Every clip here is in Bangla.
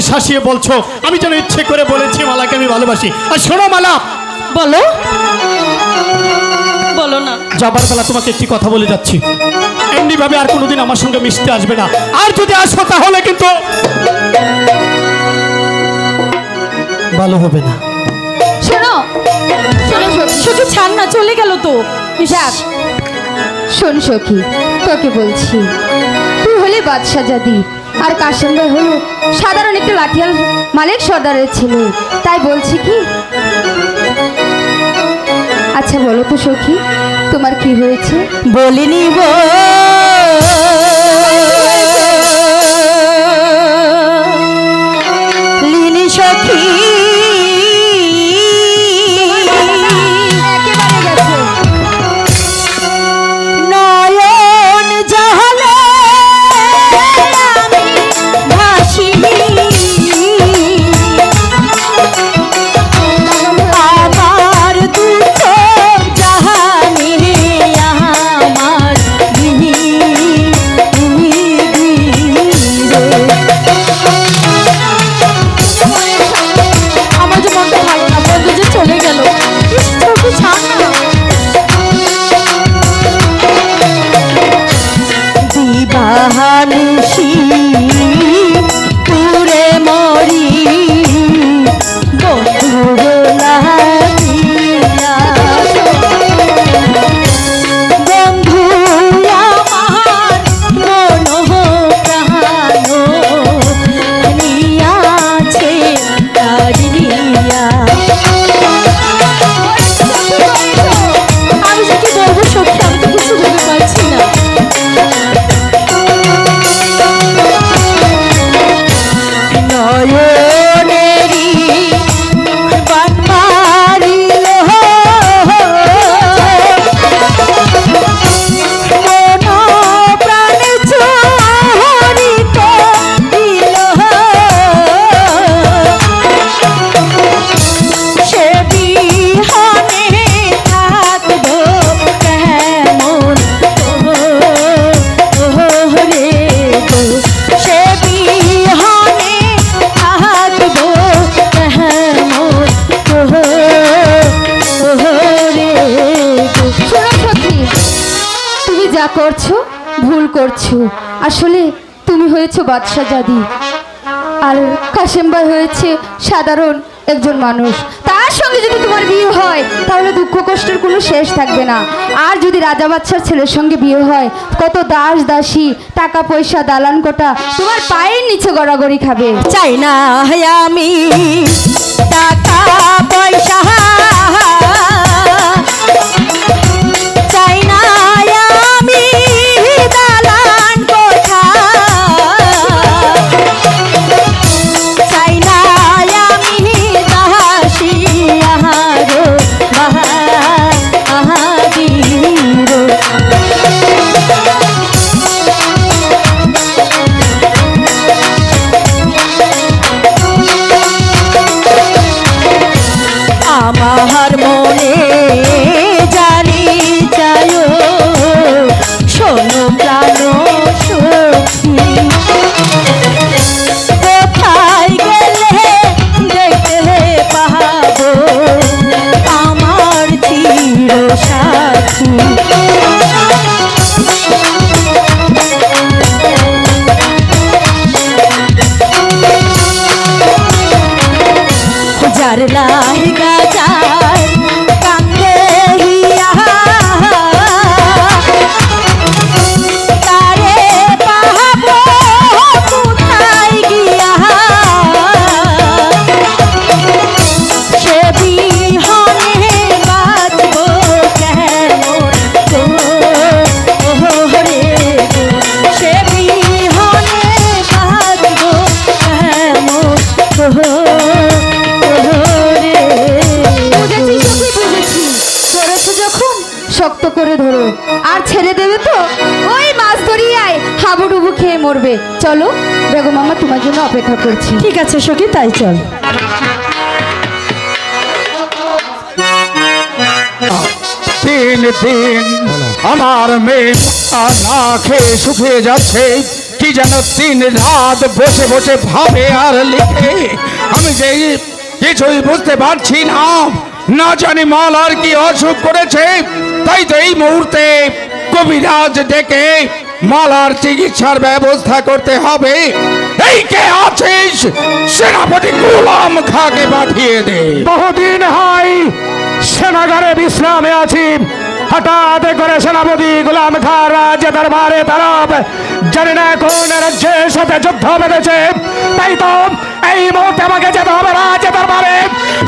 আমাকে শাসিয়ে বলছো? আমি যেন ইচ্ছে করে বলেছি মালাকে আমি ভালোবাসি। আর শোনো মালা। বলো। বলো না। যাবার বেলা তোমাকে একটি কথা বলে যাচ্ছি। এমনি ভাবে আর কোনোদিন আমার সঙ্গে মিশতে আসবে না। আর যদি আসো তাহলে কিন্তু ভালো হবে না। শোনো। সখী ছাড় না চলে গেল তো। যাক শোন সখী তোকে বলছি তুই হলে বাদশাহ জাদি। আর কাশেম ভাই হলো সাধারণ একটু লাঠিয়াল মালিক সর্দারের ছেলে। তাই বলছি কি? আচ্ছা বলো তো সখী, তোমার কি হয়েছে? বলিনি লিনি সখী। করছ আসলে তুমি হয়েছো বাদশাহ জাদি। আর কাশেম ভাই হয়েছে সাধারণ একজন মানুষ। তার সঙ্গে যদি তোমার বিয়ে হয়, তাহলে দুঃখ কষ্টের কোনো শেষ থাকবে না। আর যদি রাজা বাচ্চার ছেলের সঙ্গে বিয়ে হয়, কত দাস দাসী, টাকা পয়সা, দালান কোটা, তোমার পায়ের নিচে গড়াগড়ি খাবে। চাই না আমি, টাকা পয়সা। খেয়ে মরবে। চলো বেগম মামা তোমার জন্য অপেক্ষা করছি। ঠিক আছে সখী তাই চল। তিন দিন আমার মেয়ে না খেয়ে শুকিয়ে যাচ্ছে। কি যেন তিন রাত বসে বসে ভাবে আর লিখে। আমি যে কিছুই বুঝতে পারছি না। না জানি মাল আর কি অসুখ করেছে। তাই তো এই মুহূর্তে কবিরাজ ডেকে মালার চিকিৎসার ব্যবস্থা করতে হবে। এই কে আছিস? সেনাপতি গোলাম খাকে পাঠিয়ে দে। বহুদিন হয় সেনাগারে বিশ্রামে আছি। হঠাৎ করে সেনাপতি গোলাম খা রাজ্য দরবারে তরফ জানি না কোন রাজ্যের সাথে যুদ্ধ বেঁধেছে। তাই তো এই মুহূর্তে আমাকে যেতে হবে রাজ্য দরবারে।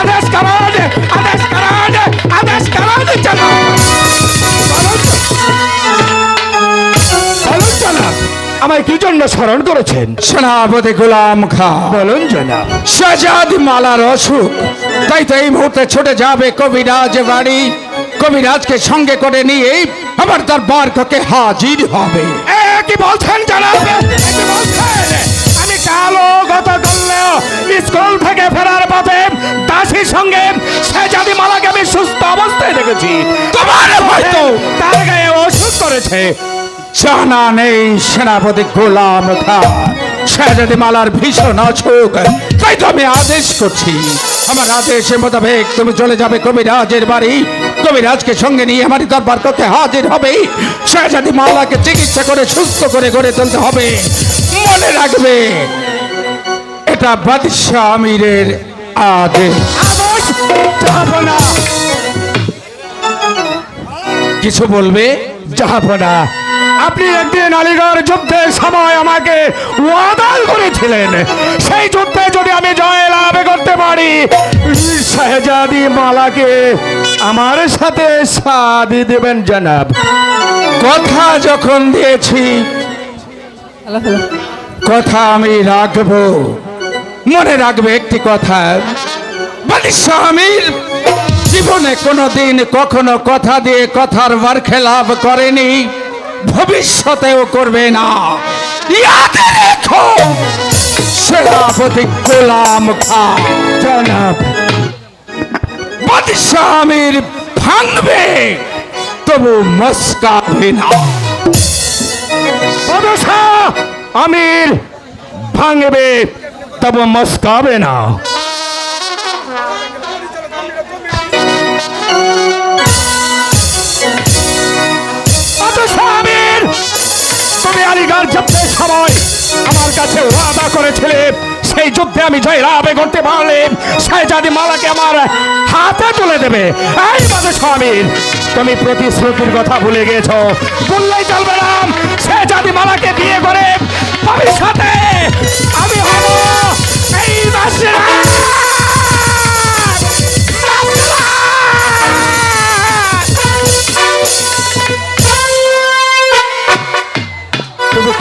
আদেশ করুন আদেশ করুন আদেশ করুন আমায় কি জন্য স্মরণ করেছেন। সেনাপতি গোলাম খা। বলুন জনাব। শাহজাদ মালার অসুখ। তাই তো এই মুহূর্তে ছুটে যাবে কবিরাজ বাড়ি। কবিরাজকে সঙ্গে করে নিয়ে আবার তার বার্ককে হাজির হবে। কি বলছেন জানাব? আমি কালো গতকাল স্কুল থেকে ফেরার পথে দাসীর সঙ্গে সেজাদি মালাকে আমি সুস্থ অবস্থায় দেখেছি। তোমার হয়তো তার গায়ে ওষুধ করেছে। জানা নেই সেনাপতি গোলাম খা শাহজাদি মালার ভীষণ অসুখ তাই তো আমি আদেশ করছি। আমার আদেশের মোতাবেক তুমি চলে যাবে কবিরাজের বাড়ি। কবিরাজকে সঙ্গে নিয়ে আমার দরবার করতে হাজির হবে। শাহজাদি মালাকে চিকিৎসা করে সুস্থ করে গড়ে তুলতে হবে। মনে রাখবে এটা বাদশাহ আমিরের আদেশ। কিছু বলবে? যাব না আপনি একদিন আলিগড় যুদ্ধের সময় আমাকে ওয়াদাল করেছিলেন। সেই যুদ্ধে যদি আমি জয় লাভ করতে পারি, শাহজাদি মালাকে আমার সাথে সাদি দেবেন জনাব। কথা যখন দিয়েছি, কথা আমি রাখব। মনে রাখবে একটি কথা বাদশাহ আমির জীবনে কোনোদিন কখনো কথা দিয়ে কথার বার খেলাপ করেনি। ভবিষ্যতেও করবে না। সেনাপতি গোলাম খা জনাব। বাদশাহ আমির ভাঙবে, তবু মস্কাবে না। বাদশা আমির ভাঙবে, তবে মস্কাবে না। আলিগড় যুদ্ধের সময়। আমার কাছে ওয়াদা করেছিলে, সেই যুদ্ধে আমি জয় লাভে করতে পারলে শাহজাদি মালাকে আমার হাতে তুলে দেবে। এই বাদশা আমির তুমি প্রতিশ্রুতির কথা ভুলে গেছ। বললেই চলবে না। শাহজাদি মালাকে বিয়ে করে ভবিষ্যতে আমি হব এই বাদশাহ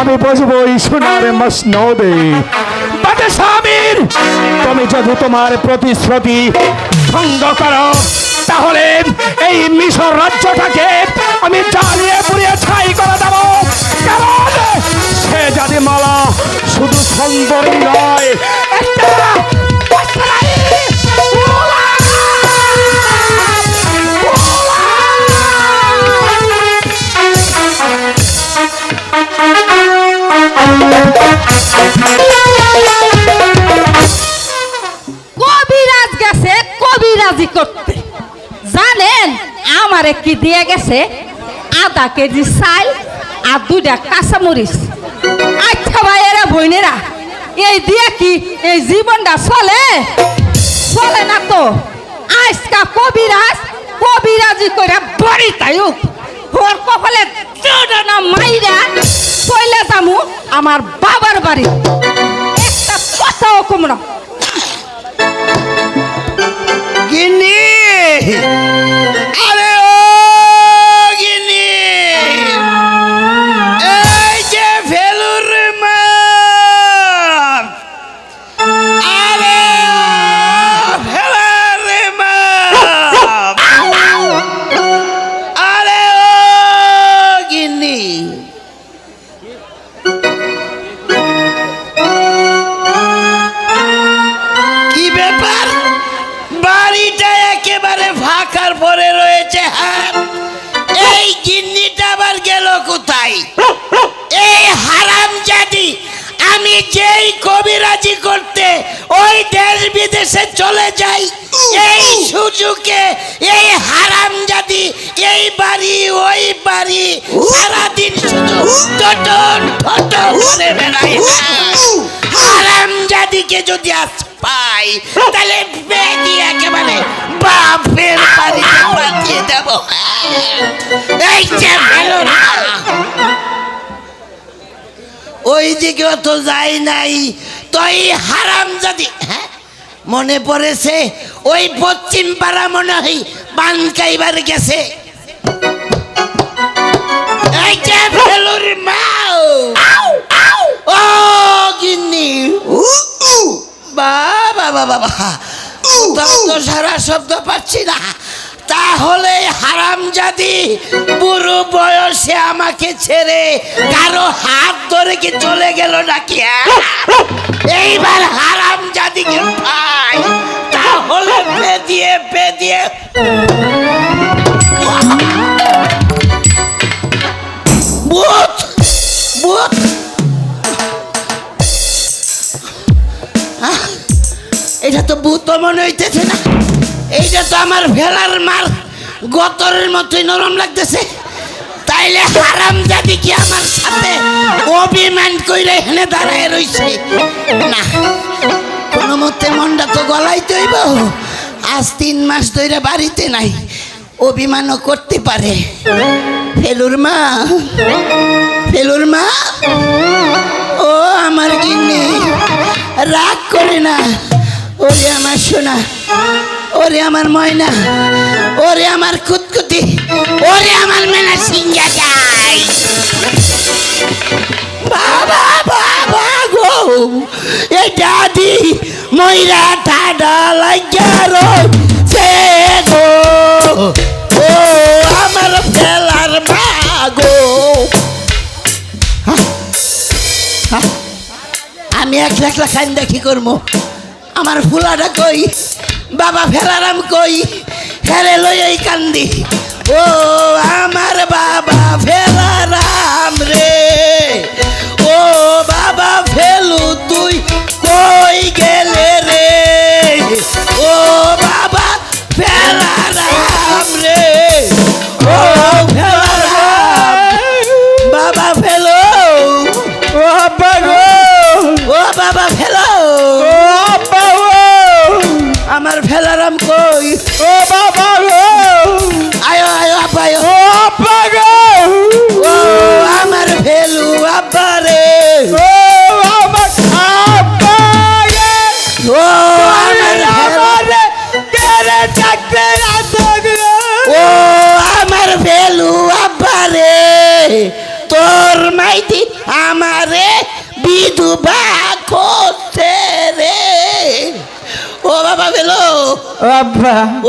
আমি বসবো এই সোনার মসনদে। বাদে স্বামীর, তুমি যদি তোমার প্রতিশ্রুতি ভঙ্গ করো, তাহলে এই মিশর রাজ্যটাকে আমি জ্বালিয়ে পুড়িয়ে ছাই করে দেব। সে যদি মালা শুধু সুন্দরী নয় কি দিয়ে গেছে? আধা কেজি চাল আর দুইটা কাঁচামরিচ। আচ্ছা ভাইয়েরা বইনেরা এই দিয়ে কি এই জীবনটা চলে? চলে না তো? আজকা কবিরাজ, কবিরাজি করে বাড়ি তাইক ওর কপালে মাইরা চলে যামু আমার বাবার বাড়ি। একটা কথাও কমরা পড়ে রয়েছে হাত এই গিন্নিটা আবার গেল কোথায়? এই হারাম জাদি আমি যেই কবিরাজি করতে ওই দেশ বিদেশে চলে যাই, এই সুযোগে এই হারাম জাদি এই বাড়ি, ওই বাড়ি, সারাদিন শুধু টটন টটন করে বেড়ায় হারাম জাতিকে যদি আজ পাই, তাহলে বেদি একেবারে বাপের বাড়িতে পাঠিয়ে দেব এই যে ভালো না ওই দিকে তো যাই নাই তুই হারাম যদি হ্যাঁ? মনে পড়েছে, ওই পশ্চিম পাড়া মনে হয় বানকাইবার গেছে। এই যে ফেলুর মাও। ও গিন্নি বাবা বাবা বাবা। সারা শব্দ পাচ্ছি না তাহলে হারাম জাতি, বুড়ো বয়সে আমাকে ছেড়ে কারও হাত ধরে কি চলে গেল নাকি হ্যাঁ? এইবার হারাম জাতি কি পাই তাহলে পেদিয়ে পেদিয়ে ভূত এটা তো ভূত মনে হইতেছে না। এইটা তো আমার ভেলার মার গতরের মতোই নরম লাগতেছে। তাইলে হারাম জাতি কি আমার সাথে অভিমান কইরে এখানে দাঁড়ায় রইছে? না, কোনো মতে মনটা তো গলাইতে হইব। আজ তিন মাস ধরে বাড়িতে নাই, অভিমানও করতে পারে। ফেলুর মা ফেলুর মা, ও আমার গিন্নি, রাগ করে না। ওরে আমার সোনা, ওরে আমার ময়না, ওরে আমার কুতকুতি, ওরে আমার মেনা সিঙ্গা যাই বাবা বাবা গো, এ দাদি ময়রা ঠাডা লাগিয়া রয়েছে গো। ও আমার ফেলার বাগো আমি একলা একলা খাইন দেখি করব আমার ফুলাটা কই? বাবা ফেলারাম কই? হেরে লই কান্দি। ও আমার বাবা ফেলারাম রে। ফেলারাম কই? ও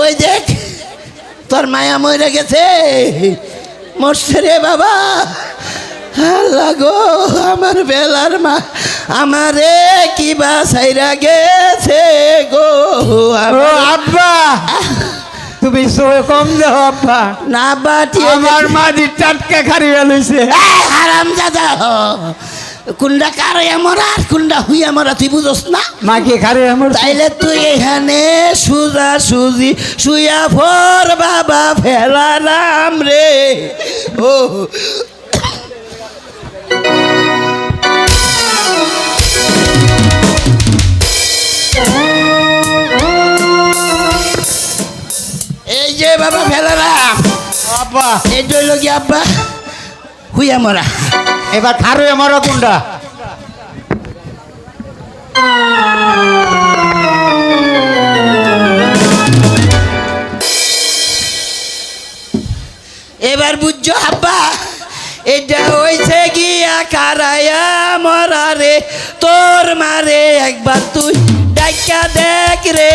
ওই দেখ তোর মায়া মরে গেছে। মরছে রে বাবা। আল্লাহ গো আমার বেলার মা আমারে কি বাসাইরা গেছে গো। আব্বা তুমি সয়ে কম দাও আব্বা। না বাটি আমার মাদি টাটকা খারিয়া লইছে। হারাম দাদা কুন্ডা কারয়া মরা আর কুন্ডা হুইয়া মরা তুই বুঝোস না? মাকে খারে আমার তাইলে তুই এখানে সুজা সুজি শুয়া ফর বাবা ফেলারাম রে। ও। এই যে বাবা ফেলারাম আব্বা এই জইল কি আব্বা? হুইয়া মরা এবার খারো আমার কোনটা? এবার বুঝছ আব্বা এটা হইছে গিয়া কারায়া মরা রে তোর মারে একবার তুই ডাইকা দেখ রে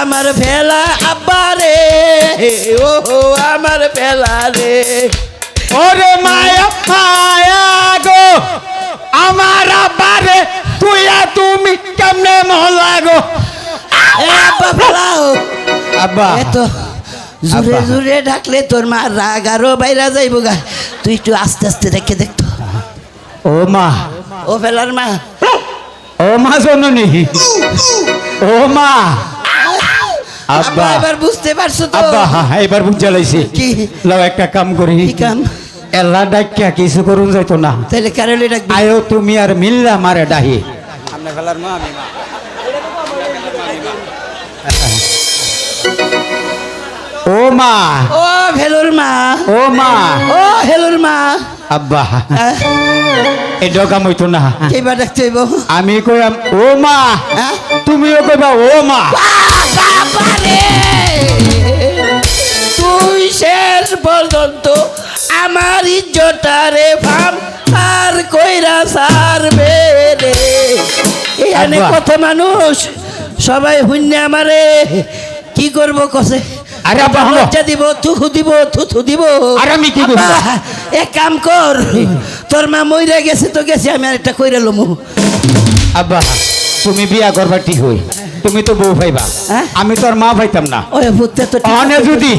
আমার ভেলা আব্বা রে। ও আমার ভেলা রে। ওরে মায়া মায়া গো আমার আব্বারে তুই আর তুমি কেমনে মহলা গো আব্বা আব্বা। জুড়ে জুড়ে ডাকলে তোর মা রাগ আরও বাইরা যাইব গা। তুই একটু আস্তে আস্তে রেখে দেখতো ও মা। ও ফেলার মা। ও মা জননী। ও মা। আব্বা এবার বুঝতে পারছ তো? আব্বা এবার বুঝে লাইছি কি? লাও একটা কাম করি। কি কাম? এল্লা ডাকিয়া কিছু করুন যাইতো না। তাহলে কারলে ডাকবি। আয়ো তুমি আর মিল্লা মারে ডাহি। ও মা। ও ভেলোর মা। ও মা। ও হেলোর মা। আব্বা। এই ডকাম হইতো না। কেবার ডাকতে হইব? আমি ও মা। হ্যাঁ? তুমিও কইবা ও মা। বাবারে তুই শেষ পর্যন্ত আমার ইজ্জটারে ভাব আর কইরা সারবে রে। এখানে। কত মানুষ? সবাই হুন্য আমারে। কি করব কসে? আরে আব্বা, লজ্জা দিব থুথু দিব থুথু দিব। আরে আমি কি করব? এক কাম কর। তোর মা মইরা গেছে তো গেছে আমি আর একটা কইরা লমু। আব্বা তুমি বিয়া করবা ঠিক হই? তুমি তো বউ পাইবা হ্যাঁ? আমি তোর মা পাইতাম না। ওই ভূতটা তো অনে যদি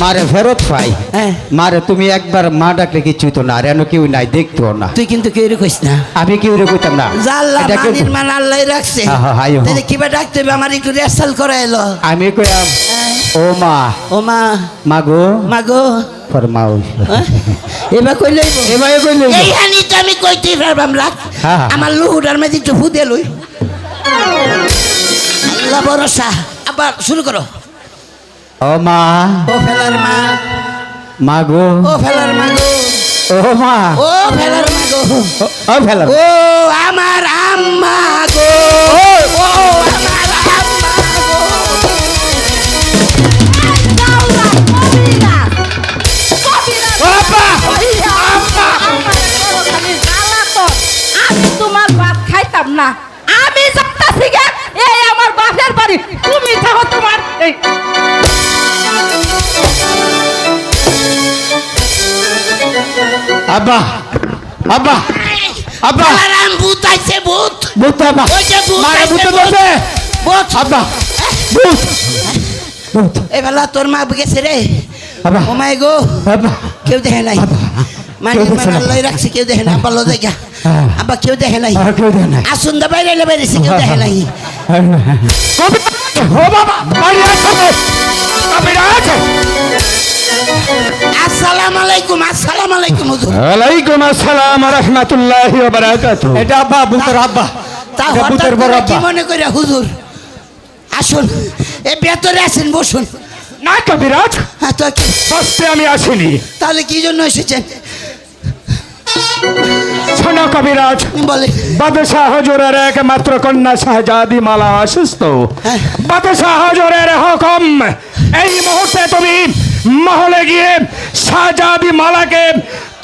মারে ফেরত পাই। হ্যাঁ। মারে তুমি একবার মা ডাকলে কিছুই তো না আর এন কেউ নাই দেখতো না। তুই কিন্তু কেউ কইস না। আমি কেউ কইতাম না। মানির মান আল্লাহ রাখছে। হ্যাঁ, হ্যাঁ। তাহলে কিবা ডাকতে হবে আমার একটু রেসাল করে এলো। আমি কইয়াম ও মা। ও মা। মা গো। মা গো। ফরমাও। হ্যাঁ? এবার কই লইব? এবার কইল এই হানি তো আমি কইতেই পারবাম রাখ। হ্যাঁ, হ্যাঁ। আমার লুহুটার মধ্যে একটু ফুদে লই। আল্লাহ ভরসা। আবার শুরু করো। ও মা। ও ফেলার মা। মা গো। ও ফেলার মা গো। ও মা। ও ফেলার মা গো। ও- ও ফেলা ও আমার আম্মা গো। ও। আমার আম্মা গো। আমি তোমার ভাত খাইতাম না। আমি যাচ্ছি গে এই আমার বাপের বাড়ি। তুমি থাকো আব্বা আব্বা আব্বা আলারাম ভূত আইছে ভূত ভূত আব্বা ওই যে ভূত মারে ভূতে। ধরছে ভূত আব্বা ভূত ভূত এ বেলা তোর মা গেছে রে আব্বা ও মাই গো আব্বা কেউ দেখে নাই মানে কেউ দেখছে না। আল্লাহ রাখছে কেউ দেখে না আব্বা লো হ্যাঁ। আব্বা কেউ দেখে নাই কেউ দেয় না আসুন দা বাইরে এলে বাইরেছে কেউ দেখে নাই ও বাবা বাড়ি আসো কবিরাজ আসসালামু আলাইকুম আসসালামু আলাইকুম হুজুর। ওয়ালাইকুম আসসালাম রহমতুল্লাহি ওয়া বারাকাতুহু। এটা আব্বা ভূতের আব্বা। তা এটা বড় আব্বা। মনে করে হুজুর? আসুন এ ভেতরে আসেন বসুন। না কবিরাজ হ্যাঁ ফার্স্টে আমি আসিনি। তাহলে কি জন্য এসেছেন? শোনো কবিরাজ বলে। বাদশাহ হজুরের একমাত্র কন্যা শাহজাদি মালা অসুস্থ। হ্যাঁ। বাদশাহ হজুরের হুকুম এই মুহূর্তে তুমি মহলে গিয়ে শাহজাদি মালাকে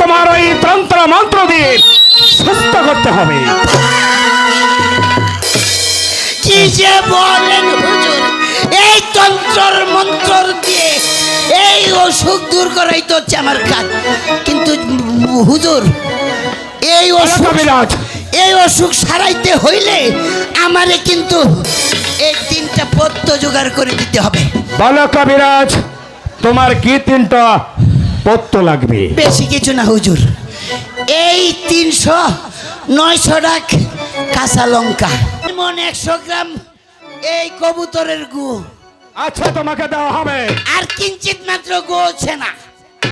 তোমার ওই তন্ত্র মন্ত্র দিয়ে সুস্থ করতে হবে। কি যে বলেন হুজুর এই তন্ত্রর মন্ত্র দিয়ে এই অসুখ দূর করাই তো হচ্ছে আমার কাজ। কিন্তু হুজুর এই অসুখ এই অসুখ সারাইতে হইলে আমারে কিন্তু তিনটা পত্র জোগাড় করে দিতে হবে। বলো কবিরাজ তোমার কি তিনটা পত্র লাগবে? বেশি কিছু না হুজুর। এই তিনশো নয়শো ডাক কাঁচা লঙ্কা। যেমন একশো গ্রাম এই কবুতরের গু। আচ্ছা তোমাকে দেওয়া হবে। আর কিঞ্চিত মাত্র গো হচ্ছে না।